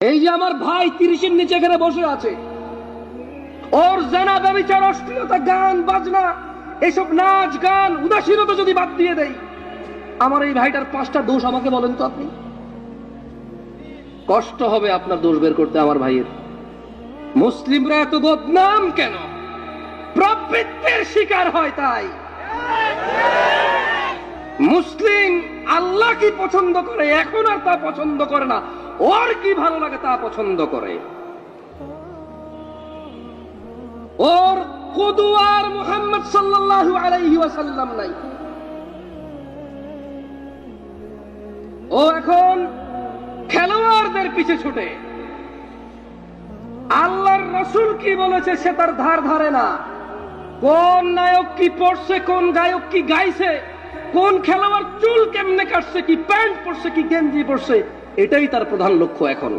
এই যে আমার ভাই তিরিশের নিচে এখানে বসে আছে। ওর জানা ব্যবচার, অশ্লীলতা, গান, বাজনা, এসব নাচ, গান, উদাসীনতা যদি বাদ দিয়ে দেই, আমার এই ভাইটার পাঁচটা দোষ আমাকে বলেন তো আপনি? কষ্ট হবে আপনার দোষ বের করতে আমার ভাইয়ের। মুসলিমরা এত বদনাম কেন? প্রবৃত্তের শিকার হয় তাই। মুসলিম আল্লাহ কি পছন্দ করে? এখন আর তা পছন্দ করে না। ওর কি ভালো লাগে তা পছন্দ করে? ওর কদুয়ার মুহাম্মদ সাল্লাল্লাহু আলাইহি ওয়াসাল্লাম নাই। ও এখন খেলোয়াড়দের পিছে ছুটে। আল্লাহর রসুল কি বলেছে সে তার ধার ধারে না। কোন নায়ক কি পড়ছে, কোন গায়ক কি গাইছে কোন খেলোয়াড় চুল কেমনে কাটছে, কি প্যান্ট পরছে, কি গেঞ্জি পরছে, এটাই তার প্রধান লক্ষ্য এখন।